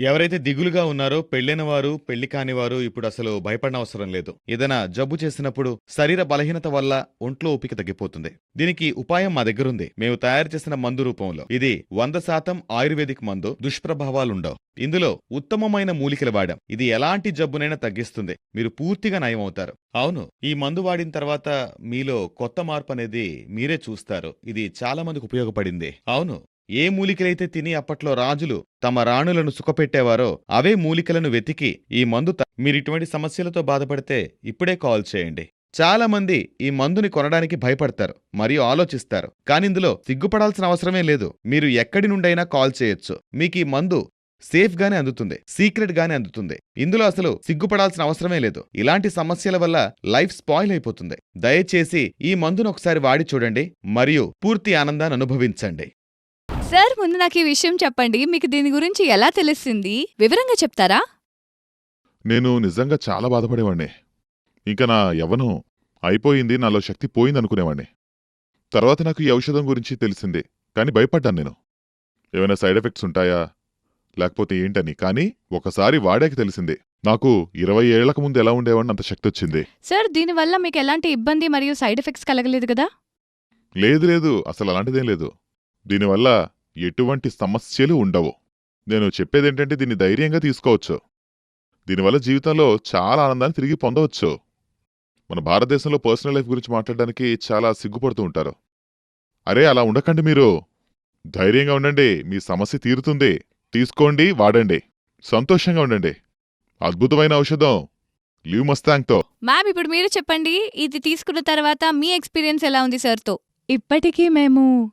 ఎవరైతే దిగులుగా ఉన్నారో పెళ్ళైన వారు పెళ్ళి కాని వారు ఇప్పుడు అసలు భయపడనవసరం లేదు. ఏదైనా జబ్బు చేసినప్పుడు శరీర బలహీనత వల్ల ఒంట్లో ఓపిక తగ్గిపోతుంది. దీనికి ఉపాయం మా దగ్గరుంది. మేము తయారు చేసిన మందు రూపంలో. ఇది వంద శాతం ఆయుర్వేదిక్ మందు. దుష్ప్రభావాలుండవు. ఇందులో ఉత్తమమైన మూలికలు వాడాం. ఇది ఎలాంటి జబ్బునైనా తగ్గిస్తుంది. మీరు పూర్తిగా నయం అవుతారు అవును ఈ మందు వాడిన తర్వాత మీలో కొత్త మార్పు అనేది మీరే చూస్తారు. ఇది చాలా మందికి ఉపయోగపడింది. అవును. ఏ మూలికలైతే తిని అప్పట్లో రాజులు తమ రాణులను సుఖపెట్టేవారో అవే మూలికలను వెతికి ఈ మందు మీరిటువంటి సమస్యలతో బాధపడితే ఇప్పుడే కాల్ చేయండి. చాలా మంది ఈ మందుని కొనడానికి భయపడతారు మరియు ఆలోచిస్తారు. కానిందులో సిగ్గుపడాల్సిన అవసరమే లేదు. మీరు ఎక్కడి నుండైనా కాల్ చేయొచ్చు. మీకు ఈ మందు సేఫ్ గానే అందుతుంది సీక్రెట్ గానే అందుతుంది. ఇందులో అసలు సిగ్గుపడాల్సిన అవసరమే లేదు. ఇలాంటి సమస్యల వల్ల లైఫ్ స్పాయిల్ అయిపోతుంది. దయచేసి ఈ మందును ఒకసారి వాడి చూడండి మరియు పూర్తి ఆనందాన్ని అనుభవించండి. సార్ ముందు నాకు ఈ విషయం చెప్పండి. మీకు దీని గురించి ఎలా తెలిసింది? వివరంగా చెప్తారా? నేను నిజంగా చాలా బాధపడేవాణ్ణి. ఇంకా నా యవ్వనం అయిపోయింది నాలో శక్తి పోయింది అనుకునేవాణ్ణి తర్వాత నాకు ఈ ఔషధం గురించి తెలిసింది కానీ భయపడ్డాను నేను. ఏమైనా సైడ్ ఎఫెక్ట్స్ ఉంటాయా? లేకపోతే ఏంటని? కానీ ఒకసారి వాడాక తెలిసింది. నాకు ఇరవై ఏళ్ళకు ముందు ఎలా ఉండేవాడిని అంత శక్తి వచ్చింది. సార్ దీనివల్ల మీకు ఎలాంటి ఇబ్బంది మరియు సైడ్ ఎఫెక్ట్స్ కలగలేదు కదా? లేదు లేదు. అసలు అలాంటిదేం లేదు. దీనివల్ల ఎటువంటి సమస్యలు ఉండవు. నేను చెప్పేదేంటంటే దీన్ని ధైర్యంగా తీసుకోవచ్చు. దీనివల్ల జీవితంలో చాలా ఆనందాన్ని తిరిగి పొందవచ్చు. మన భారతదేశంలో పర్సనల్ లైఫ్ గురించి మాట్లాడడానికి చాలా సిగ్గుపడుతూ ఉంటారు. అరే అలా ఉండకండి మీరు. ధైర్యంగా ఉండండి. మీ సమస్య తీరుతుంది. తీసుకోండి వాడండి. సంతోషంగా ఉండండి. అద్భుతమైన ఔషధం. లీవ్ మస్తాంగ్తో. మ్యామ్ ఇప్పుడు మీరు చెప్పండి. ఇది తీసుకున్న తర్వాత మీ ఎక్స్పీరియన్స్ ఎలా ఉంది సార్తో? ఇప్పటికీ మేము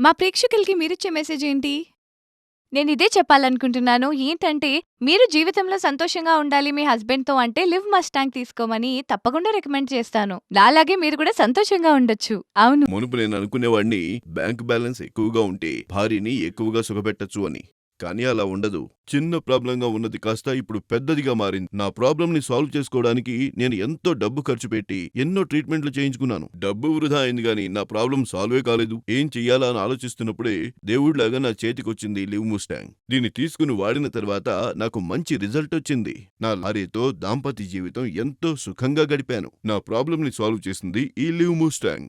మా ప్రేక్షకులకి మీరిచ్చే మెసేజ్ ఏంటి? నేను ఇదే చెప్పాలనుకుంటున్నాను. ఏంటంటే మీరు జీవితంలో సంతోషంగా ఉండాలి మీ హస్బెండ్తో అంటే లివ్ మస్టాంగ్ తీసుకోమని తప్పకుండా రికమెండ్ చేస్తాను. నాలాగే మీరు కూడా సంతోషంగా ఉండొచ్చు. అవును. మునుపు నేను అనుకునేవాడిని బ్యాంక్ బ్యాలెన్స్ ఎక్కువగా ఉంటే భార్యని ఎక్కువగా సుఖపెట్టచ్చు అని. కానీ అలా ఉండదు. చిన్న ప్రాబ్లంగా ఉన్నది కాస్త ఇప్పుడు పెద్దదిగా మారింది. నా ప్రాబ్లం ని సాల్వ్ చేసుకోవడానికి నేను ఎంతో డబ్బు ఖర్చు పెట్టి ఎన్నో ట్రీట్మెంట్లు చేయించుకున్నాను. డబ్బు వృధా అయింది గాని నా ప్రాబ్లం సాల్వే కాలేదు. ఏం చెయ్యాలా అని ఆలోచిస్తున్నప్పుడే దేవుడిలాగా నా చేతికొచ్చింది లివ్ ముస్టాంగ్ దీన్ని తీసుకుని వాడిన తర్వాత నాకు మంచి రిజల్ట్ వచ్చింది. నా లారీతో దాంపత్య జీవితం ఎంతో సుఖంగా గడిపాను. నా ప్రాబ్లం ని సాల్వ్ చేసింది ఈ లివ్ ముస్టాంగ్